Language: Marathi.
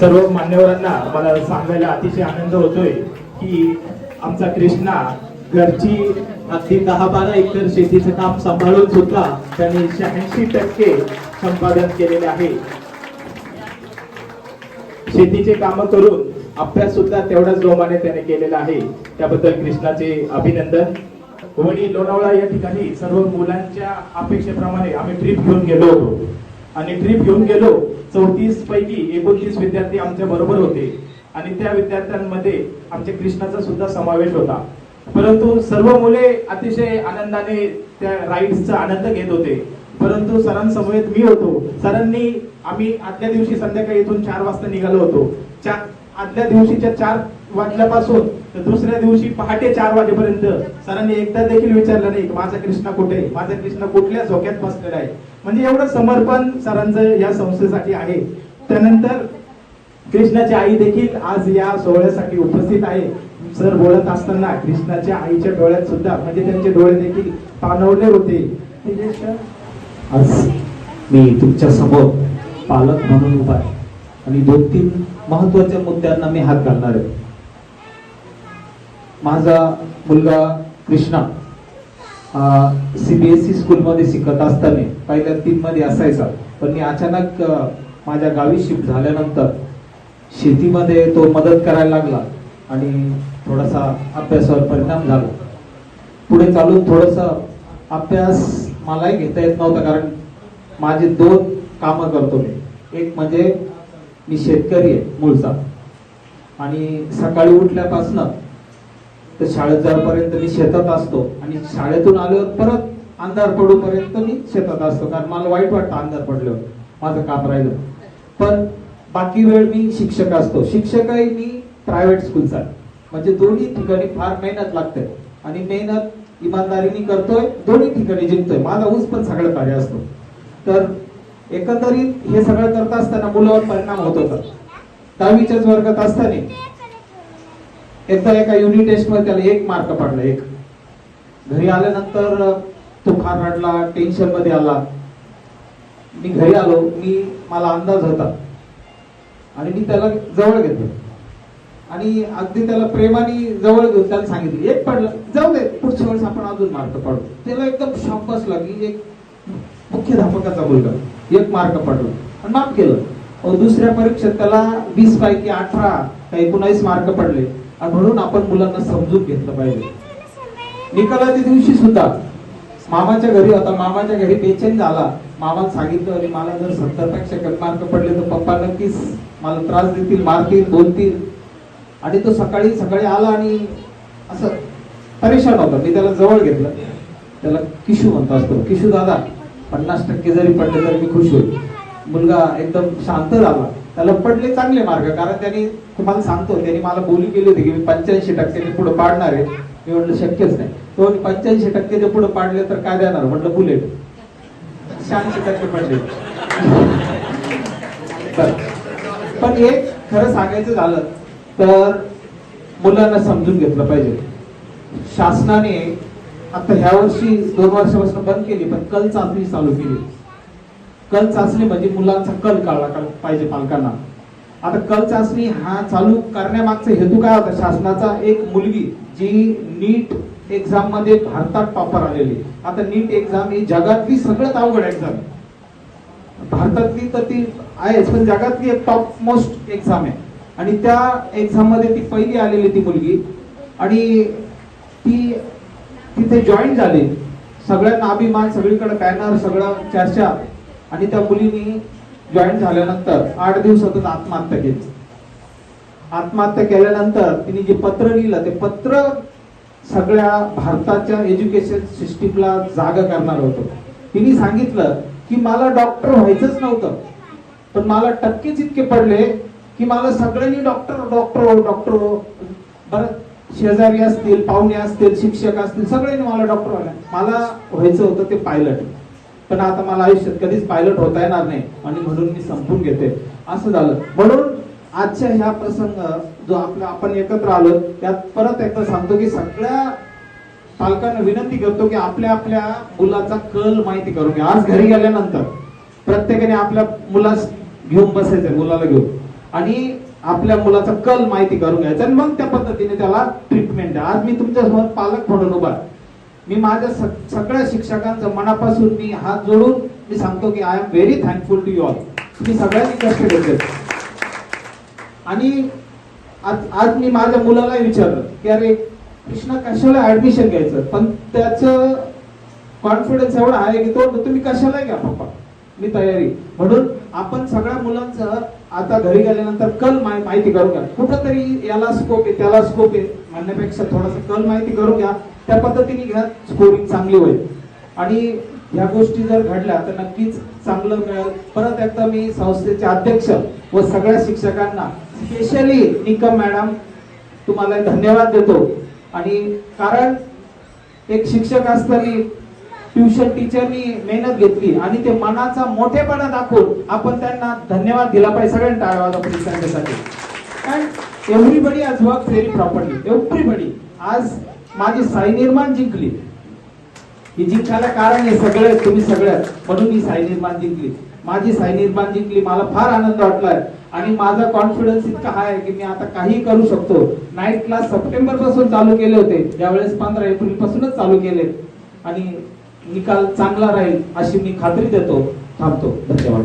सर्व मान्यवरांना मला सांगायला अतिशय आनंद होतोय की आमचा कृष्णा घरची अगदी दहा बारा एकर शेतीचं काम सांभाळून सुद्धा त्यांनी शहाऐंशी टक्के संपादन केलेले आहे. शेतीचे काम करून अभ्यास सुद्धा तेवढ्याच जोमाने त्याने केलेला आहे. त्याबद्दल कृष्णाचे अभिनंदन. वणी लोणावळा या ठिकाणी सर्व मुलांच्या अपेक्षेप्रमाणे आम्ही ट्रीप घेऊन गेलो होतो. आणि ट्रिप घेऊन गेलो चौतीस पैकी एकोणतीस विद्यार्थी आमच्या बरोबर होते. आणि त्या विद्यार्थ्यांमध्ये आमच्या कृष्णाचा सुद्धा समावेश होता. परंतु सर्व मुले अतिशय आनंदाने त्या राईड्सचा आनंद घेत होते. परंतु सरांसमवेत मी होतो. सरांनी आम्ही आदल्या दिवशी संध्याकाळी इथून चार वाजता निघालो होतो. चार आदल्या दिवशीच्या चार वाजल्यापासून तर दुसऱ्या दिवशी पहाटे चार वाजेपर्यंत सरांनी एकदा देखील विचारलं नाही माझा कृष्णा कुठे? माझा कृष्णा कुठल्या झोक्यात बसलेला आहे? म्हणजे एवढं समर्पण सरांचं या संस्थेसाठी आहे. त्यानंतर कृष्णाची आई देखील आज या सोहळ्यासाठी उपस्थित आहे. सर बोलत असताना कृष्णाच्या आईच्या डोळ्यात सुद्धा म्हणजे त्यांचे डोळे देखील पाणवले होते. आज मी तुमच्यासमोर पालक म्हणून उभा आहे. आणि दोन तीन महत्त्वाच्या मुद्द्यांना मी हात घालणार आहे. माझा मुलगा कृष्णा सीबीएसई स्कूलमध्ये शिकत असताना पहिल्या तीन मध्ये असायचा. पण मी अचानक माझ्या गावी शिफ्ट झाल्यानंतर शेतीमध्ये तो मदत करायला लागला आणि थोडासा अभ्यासावर परिणाम झाला. पुढे चालून थोडंसं अभ्यास मलाही घेता येत नव्हता कारण माझे दोन कामं करतो मी. एक म्हणजे मी शेतकरी आहे मूळचा. आणि सकाळी उठल्यापासनं तर शाळेत जाईपर्यंत मी शेतात असतो. आणि शाळेतून आल्यावर परत अंधार पडूपर्यंत मी शेतात असतो. कारण मला वाईट वाटतं अंधार पडल्यावर. माझं काम राहिलं. पण बाकी वेळ मी शिक्षक असतो. शिक्षकही मी प्रायव्हेट स्कूलचा म्हणजे दोन्ही ठिकाणी फार मेहनत लागते. आणि मेहनत इमानदारीने करतोय दोन्ही ठिकाणी जिंकतोय. माझा ऊस पण सगळं कार्य असतो. तर एकंदरीत हे सगळं करत असताना मुलावर परिणाम होत होता. दहावीच्याच वर्गात असताना एकदा एका युनिट टेस्टमध्ये त्याला एक मार्क पडला एक. घरी आल्यानंतर तो फार रडला टेन्शनमध्ये आला. मी घरी आलो मी मला अंदाज होता. आणि मी त्याला जवळ घेतलं. आणि अगदी त्याला प्रेमाने जवळ घेऊन त्याला सांगितलं एक पडलं जाऊ दे पुढच्या वेळेस आपण अजून मार्क पाडू. त्याला एकदम शॉक बसला की एक मुख्याध्यापकाचा मुलगा एक मार्क पडला. आणि माफ केलं. दुसऱ्या परीक्षेत त्याला वीस पैकी अठरा एकोणावीस मार्क पडले. आणि म्हणून आपण मुलांना समजून घेतलं पाहिजे. निकालाच्या दिवशी सुद्धा मामाच्या घरी होता मामाच्या घरी बेचैन झाला. मामाला सांगितलं आणि मला जर सत्तरपेक्षा कमी मार्क पडले तर पप्पा नक्कीच मला त्रास देतील मारतील बोलतील. आणि तो सकाळी सकाळी आला आणि असं परेशान होता. मी त्याला जवळ घेतलं. त्याला किशू म्हणतो असतो. किशू दादा पन्नास टक्के जरी पडले तरी मी खुश होईल. मुलगा एकदम शांत झाला. त्याला पडले चांगले मार्ग कारण त्यांनी तुम्हाला सांगतो त्यांनी मला बोली केली होती की मी पंच्याऐंशी टक्क्याने पुढे पाडणार आहे. मी म्हटलं शक्यच नाही. तो पंच्याऐंशी टक्के ते पुढे पाडले तर काय देणार? म्हटलं बुलेट. शहाऐंशी टक्के पडले. तर पण एक खरं सांगायचं झालं तर मुलांना समजून घेतलं पाहिजे. शासनाने आता ह्या वर्षी दोन वर्षापासून बंद केली पण कल चाचणी चालू केली. कल चाचणी म्हणजे मुलांचा कल कळला पाहिजे पालकांना? आता कल चाचणी हा चालू करण्यामागचा हेतू काय होता? शासनाचा एक मुलगी जी नीट एक्झाममध्ये भारतात टॉपर आलेली आता नीट एक्झाम ही जगातली सगळ्यात अवघड एक्झाम भारतातली तर ती आहेच पण जगातली एक टॉप मोस्ट एक्झाम आहे. आणि त्या एक्झाममध्ये ती पहिली आलेली ती मुलगी. आणि ती तिथे जॉईन झाली. सगळ्यांना अभिमान सगळीकडे बॅनर सगळं चर्चा. आणि त्या मुलीने जॉईन झाल्यानंतर आठ दिवसातून आत्महत्या केली. आत्महत्या केल्यानंतर तिने जे पत्र लिहिलं ते पत्र सगळ्या भारताच्या एज्युकेशन सिस्टीमला जागा करणार होतं. तिने सांगितलं की मला डॉक्टर व्हायचंच नव्हतं पण मला टक्केच इतके पडले की मला सगळ्यांनी डॉक्टर डॉक्टर डॉक्टर बरं शेजारी असतील पाहुणे असतील शिक्षक असतील सगळ्यांनी मला डॉक्टर व्हायला मला व्हायचं होतं ते पायलट पण आता मला आयुष्यात कधीच पायलट होता येणार नाही आणि म्हणून मी संपून घेते. असं झालं. म्हणून आजच्या ह्या प्रसंग जो आपला आपण एकत्र आलो त्यात परत एकदा सांगतो की सगळ्या पालकांना विनंती करतो की आपल्या आपल्या मुलाचा कल माहिती करून घ्या. आज घरी गेल्यानंतर प्रत्येकाने आपल्या मुलास घेऊन बसायचंय मुलाला घेऊन. आणि आपल्या मुलाचा कल माहिती करून घ्यायचा आणि मग त्या पद्धतीने त्याला ट्रीटमेंट द्या. आज मी तुमच्यासमोर पालक म्हणून उभा आहे. मी माझ्या सगळ्या शिक्षकांचं मनापासून मी हात जोडून मी सांगतो की I am very thankful to you all तुम्ही सगळ्यांनी कष्ट घेतले. आणि आज आज मी माझ्या मुलाला विचारलं की अरे कृष्णा कशाला ऍडमिशन घ्यायचं? पण त्याचं कॉन्फिडन्स एवढा आहे की तो तुम्ही कशाला घ्या पप्पा. मी तयारी. म्हणून आपण सगळ्या मुलांचं आता घरी गेल्यानंतर कल माहिती करून घ्या. कुठंतरी याला स्कोप आहे त्याला स्कोप आहे. म्हणण्यापेक्षा थोडासा कल माहिती करून घ्या. त्या पद्धतीने घ्या स्कोरिंग चांगली होईल. आणि ह्या गोष्टी जर घडल्या तर नक्कीच चांगलं मिळेल. परत एकदा मी संस्थेचे अध्यक्ष व सगळ्या शिक्षकांना स्पेशली निकम मॅडम तुम्हाला धन्यवाद देतो. आणि कारण एक शिक्षक असताना ट्युशन टीचरनी मेहनत घेतली आणि ते मनाचा मोठेपणा दाखवून आपण त्यांना धन्यवाद दिला पाहिजे. सगळ्यांना टाळ्या वाजवा प्लीज अँड एव्हरीबडी आज वर्क व्हेरी प्रॉपरली एव्हरीबडी आज माझी साई निर्माण जिंकली. ही जिंकायला कारण आहे सगळे तुम्ही सगळे म्हणून मी साई निर्माण जिंकली. माझी साई निर्माण जिंकली मला फार आनंद वाटलाय. आणि माझा कॉन्फिडन्स इतका हाय आहे की मी आता काही करू शकतो. नाईट क्लास सप्टेंबरपासून चालू केले होते. त्यावेळेस पंधरा एप्रिल पासूनच चालू केले. आणि निकाल चांगला राहील अशी मी खात्री देतो थांबतो. धन्यवाद.